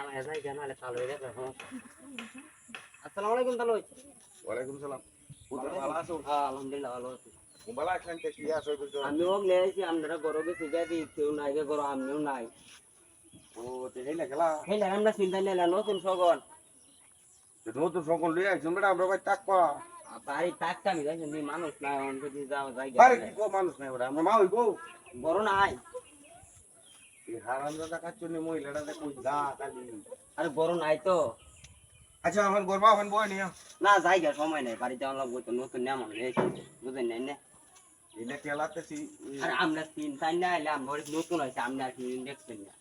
চালায় যাই কেন আলে চালু হয়ে যাবে আসসালামু আলাইকুম তালুই ওয়ালাইকুম সালাম। ভালো আছো? হ্যাঁ আলহামদুলিল্লাহ ভালো আছি। কি? আমি কেউ নাই গে গরো আমিও নাই। ও তে হেলা খেলা? সেই আমরা চিন্তা নিলাম নতুন সগন নতুন সকল লই আইছো বেটা আমরা ভাই টাক বাড়ি মানুষ নাই অন যদি যাও যাই আরে কি কো মানুষ নাই আমরা মা হই গো গরো নাই। এই হারাম নি মহিলাটা দেখো দা কালি আরে গরো নাই তো। আচ্ছা আমার গরবা হন বয় নিয়া না জায়গা সময় নেই বাড়িতে আমরা তো নতুন নেমন রয়েছে বুঝেন নাই না? এলে খেলাতেছি আর আমরা তিন চার না এলে আমরা নতুন হয়েছে আমরা আর কি দেখছেন না।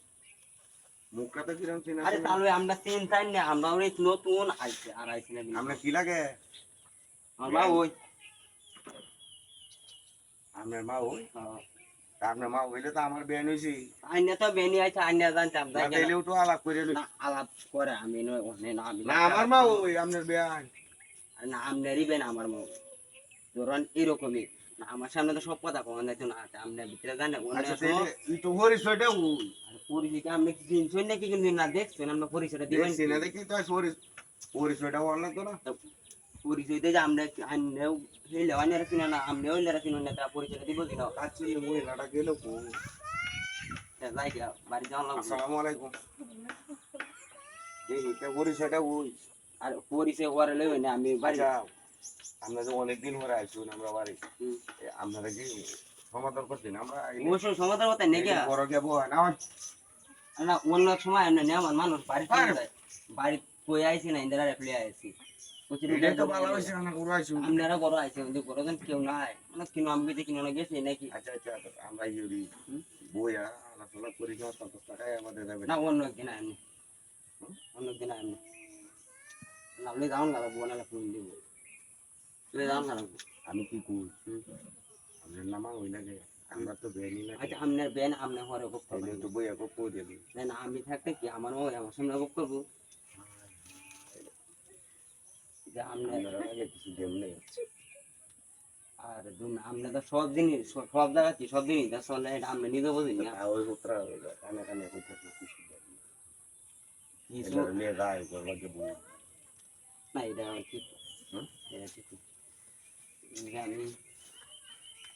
মুখটা কিরম চিনা আরে তাহলে আমরা তিন চার না আমরা অনেক নতুন আইছে আর আইছে না আমরা কি লাগে? আমরা ওই। আপনার মা ওই? হ্যাঁ। আপনার মা হইলে তো আমার বেন হইছি আইনে তো বেনি আছে আইনে জানতাম তাইলেও তো আলাপ করে আলাপ করে আমি না আমার মা ওই আপনার বেন। না আমনেরই বেন আমার মা ধরুন এরকমই। আমার সামনে তো সব কথা কখন যাইতো না আপনার ভিতরে জানে আচ্ছা তো পরিচয়টা ওই। আপনি কি চিনছেন নাকি কিন্তু না দেখছেন আমরা পরিচয়টা দিবেন দেখি তো পরিচয়টা অনলাইন তো না। পরিচয় দিয়ে আমরা আন্নেও হইলে অন্যরা চিনে না আমনেও হইলে চিনে না তা পরিচয়টা দিব কিনা? কাচ্চু মহিলাটা গেল কো যাই গা বাড়ি যাওয়া আসসালামু আলাইকুম। এই পরিচয়টা ওই। আর পরিচয় করে লই না আমি বাড়ি আচ্ছা আমরা যে অনেকদিন পরে আইসুন আমরা বাড়ি। আপনারা কি সমাধান করছেন? আমরা অবশ্যই সমাধান কথা নেই বড় গেব না না অন্য সময় আমার মানুষ বাড়ি বাড়ি কই আইছি না ইন্দিরা রেফলে আইছি। না আপনারা আইছে কিন্তু কেউ নাই। মানে কিনো আমি যদি কিনো না গেছি নাকি? আচ্ছা আচ্ছা আমরা ইউরি বইয়া আলোচনা করি না পঞ্চাশ টাকায় আমাদের দেবে না অন্য একদিন এমনি অন্য একদিন এমনি না যাও না বোনালে ফোন দিব। লই যাও না আমি কি করি আপনার নামা ওই লাগে আমরা তো বেনি লাগে আচ্ছা আপনার বেন তাইলে তো বইয়া না আমি থাকতে কি? আমার আমার সামনে করব? যে আপনার কিছু দেব নেই। আর দুম আপনি তো সব জিনিস সব সব সব জিনিস আসলে এটা আপনি নিজে বুঝেন না? ওই উত্তরা কানে কানে কইতে কিছু দেব কিছু নিয়ে যায় করবা যে না এটা ঠিক এটা ঠিক আমি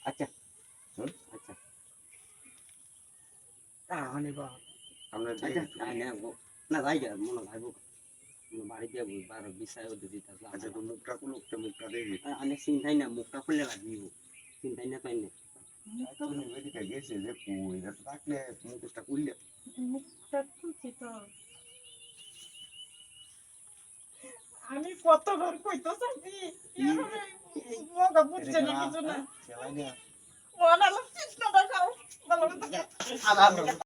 আচ্ছা? আচ্ছা। তাহলে বা আমরা। না যাই মনে ভাইব বাড়িতে বারো বিষয় হতে দিতে আচ্ছা তো মুখটা উঠতে মুখটা দেখি আমি চিন্তাই না মুখটা লাগিব চিন্তাই না তাই না? গেছে যে কই থাকলে মুখটা খুললে। মুখটা খুলছি তো। আমি কত ঘর কইতো মগা বুঝছে না কিছু না। ভালো।